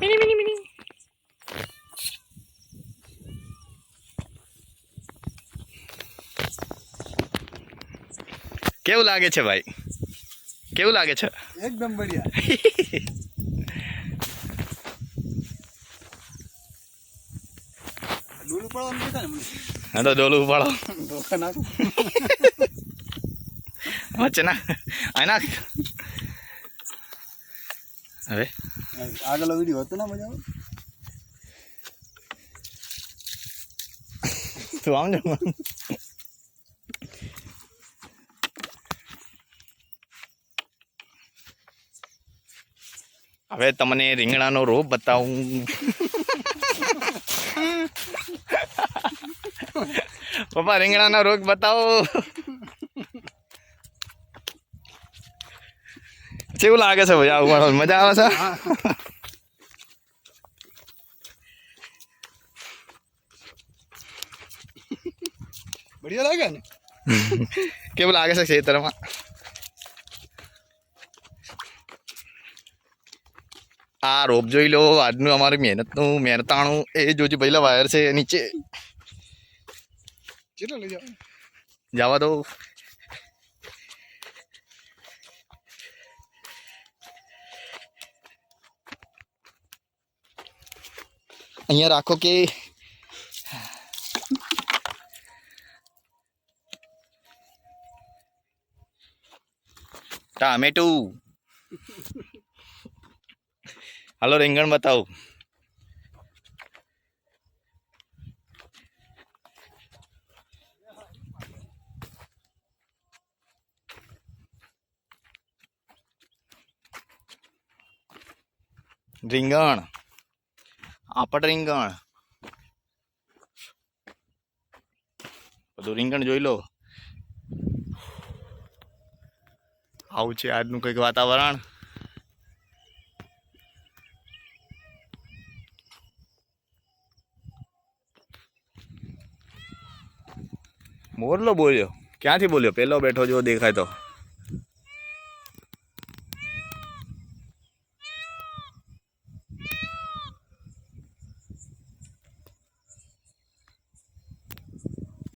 Mini mini mini કેવું લાગે છે ભાઈ કેવું લાગે છે એકદમ બઢિયા ડોલું પાડો એમ કહેતા ને હા તો ડોલું પાડો વચના આના હવે? આગળ વીડિયો હતો ને મજા તું આમ જો હવે તમને રીંગણાનો રોપ બતાવું. પપ્પા રીંગણાનો રોગ બતાવો. કેવું લાગે છે ભાઈ આવું મજા આવે છે? બઢિયા લાગે ને? કેવું લાગે છે ખેતરમાં? આ રોપ જોઈ લો આજનું અમારી મહેનતનું મહેનતાણું એ જોજો પહેલા વાયર છે નીચે. કેટલો લઈ જાવ જવા દો. અહીંયા રાખો કે ટામેટું હાલો રીંગણ બતાવો રીંગણ આપટ રીંગણ. બધું રીંગણ જોઈ લો. આવું છે આજનું કંઈક વાતાવરણ. મોરલો બોલ્યો. ક્યાંથી બોલ્યો? પેલો બેઠો જો દેખાય તો.